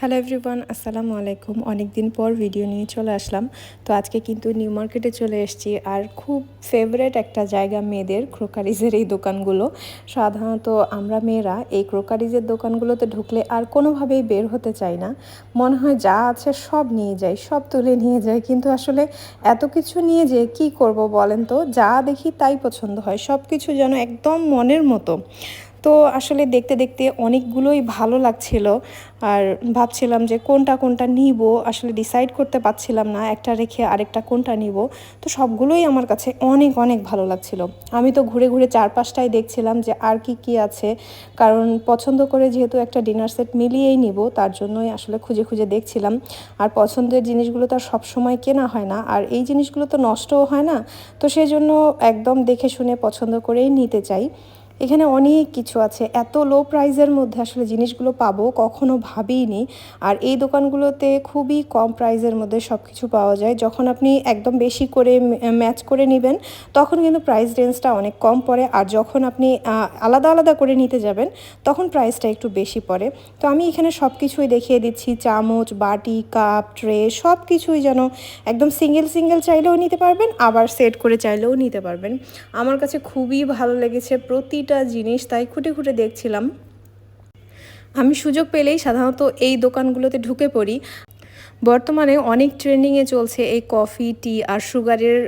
Hello everyone আসসালামু আলাইকুম অনেক দিন পর ভিডিও নিয়ে চলে আসলাম। তো আজকে কিন্তু নিউ মার্কেটে চলে এসেছি। আর খুব ফেভারেট একটা জায়গা মেয়েদের ক্রোকারিজের এই দোকানগুলো। সাধারণত আমরা মেয়েরা এই ক্রোকারিজের দোকানগুলোতে ঢুকলে আর কোনোভাবেই বের হতে চাই না। মনে হয় যা আছে সব নিয়ে যাই, সব তুলে নিয়ে যাই। কিন্তু আসলে এত কিছু নিয়ে যে কি করব বলেন তো? যা দেখি তাই পছন্দ হয়। সব কিছু যেন একদম মনের মতো। তো আসলে দেখতে দেখতে অনেকগুলোই ভালো লাগছিল। আর ভাবছিলাম যে কোনটা কোনটা নিব, আসলে ডিসাইড করতে পারছিলাম না একটা রেখে আরেকটা কোনটা নিব। তো সবগুলোই আমার কাছে অনেক অনেক ভালো লাগছিল। আমি তো ঘুরে ঘুরে চারপাশটাই দেখছিলাম যে আর কি কি আছে। কারণ পছন্দ করে যেহেতু একটা ডিনার সেট মিলিয়েই নিব, তার জন্যই আসলে খুঁজে খুঁজে দেখছিলাম। আর পছন্দের জিনিসগুলো তো আর সবসময় কেনা হয় না। আর এই জিনিসগুলো তো নষ্টও হয় না। তো সেই জন্য একদম দেখে শুনে পছন্দ করেই নিতে চাই। এখানে অনেক কিছু আছে। এত লো প্রাইসের মধ্যে আসলে জিনিসগুলো পাবো, কখনো ভাবিনি। আর এই দোকানগুলোতে খুবই কম প্রাইসের মধ্যে সব কিছু পাওয়া যায়। যখন আপনি একদম বেশি করে ম্যাচ করে নেবেন, তখন কিন্তু প্রাইস রেঞ্জটা অনেক কম পড়ে। আর যখন আপনি আলাদা আলাদা করে নিতে যাবেন, তখন প্রাইসটা একটু বেশি পড়ে। তো আমি এখানে সব কিছুই দেখিয়ে দিচ্ছি। চামচ, বাটি কাপ ট্রে সব কিছুই যেন একদম সিঙ্গেল সিঙ্গেল চাইলেও নিতে পারবেন, আবার সেট করে চাইলেও নিতে পারবেন। আমার কাছে খুবই ভালো লেগেছে। প্রতি প্রতিটা জিনিস তাই খুঁটে খুঁটে দেখছিলাম। আমি সুযোগ পেলেই সাধারণত এই দোকানগুলোতে ঢুকে পড়ি। বর্তমানে অনেক ট্রেন্ডিংয়ে চলছে এই কফি টি আর সুগারের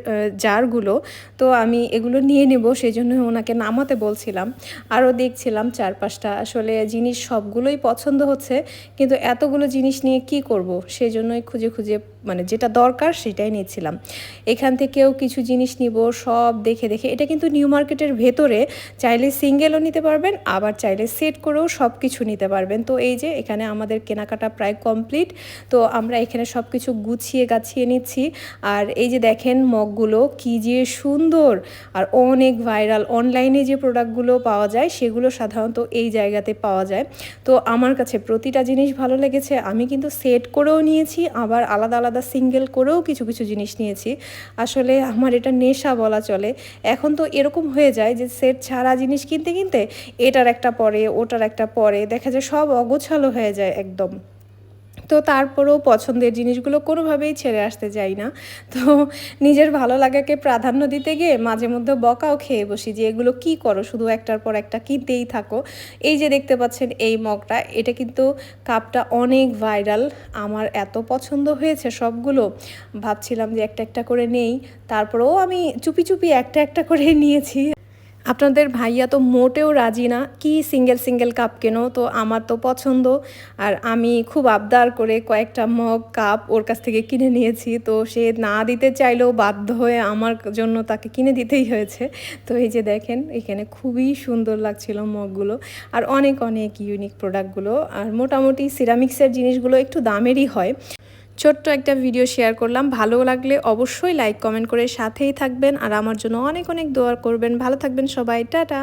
জারগুলো। তো আমি এগুলো নিয়ে নেব সেই জন্য ওনাকে নামাতে বলছিলাম। আরও দেখছিলাম চারপাশটা। আসলে জিনিস সবগুলোই পছন্দ হচ্ছে, কিন্তু এতগুলো জিনিস নিয়ে কি করব? সেই জন্যই খুঁজে খুঁজে মানে যেটা দরকার সেটাই নিচ্ছিলাম। এখান থেকেও কিছু জিনিস নিব, সব দেখে দেখে। এটা কিন্তু নিউ মার্কেটের ভেতরে, চাইলে সিঙ্গেলও নিতে পারবেন, আবার চাইলে সেট করেও সব কিছু নিতে পারবেন। তো এই যে, এখানে আমাদের কেনাকাটা প্রায় কমপ্লিট তো আমরা এখানে সব কিছু গুছিয়ে গাছিয়ে নিচ্ছি। আর এই যে দেখেন মগগুলো কি যে সুন্দর। আর অনেক ভাইরাল। অনলাইনে যে প্রোডাক্টগুলো পাওয়া যায়, সেগুলো সাধারণত এই জায়গাতে পাওয়া যায়। তো আমার কাছে প্রতিটা জিনিস ভালো লেগেছে। আমি কিন্তু সেট করেও নিয়েছি, আবার আলাদা আলাদা সিঙ্গেল করেও কিছু কিছু জিনিস নিয়েছি। আসলে আমার এটা নেশা বলা চলে। এখন তো এরকম হয়ে যায় যে সেট ছাড়া জিনিস কিনতে কিনতে এটার একটা পরে, ওটার একটা পরে, দেখা যায় সব অগোছালো হয়ে যায় একদম। তো তারপরেও পছন্দের জিনিসগুলো কোনোভাবেই ছেড়ে আসতে চাই না। তো নিজের ভালো লাগাকে প্রাধান্য দিতে গিয়ে মাঝে মধ্যে বকাও খেয়ে বসি যে এগুলো কি করো? শুধু একটার পর একটা কিনতেই থাকো। এই যে দেখতে পাচ্ছেন এই মগটা, এটা কিন্তু কাপটা অনেক ভাইরাল। আমার এত পছন্দ হয়েছে সবগুলো। ভাবছিলাম যে একটা একটা করে নেই। তারপরেও আমি চুপি চুপি একটা একটা করে নিয়েছি। আপনাদের ভাইয়া তো মোটেও রাজি না, কি সিঙ্গেল সিঙ্গেল কাপ কেনো, তো আমার তো পছন্দ। আর আমি খুব আবদার করে কয়েকটা মগ কাপ ওর কাছ থেকে কিনে নিয়েছি, তো সে না দিতে চাইলেও বাধ্য হয়ে আমার জন্য তাকে কিনে দিতেই হয়েছে। তো এই যে দেখেন, এখানে খুবই সুন্দর লাগছিল মগগুলো আর অনেক অনেক ইউনিক প্রোডাক্টগুলো আর মোটামুটি সিরামিক্সের জিনিসগুলো একটু দামেরই হয়। ছোট্ট একটা ভিডিও শেয়ার করলাম। ভালো লাগলে অবশ্যই লাইক কমেন্ট করে সাথেই থাকবেন। আর আমার জন্য অনেক অনেক দোয়ার করবেন। ভালো থাকবেন সবাই। টাটা!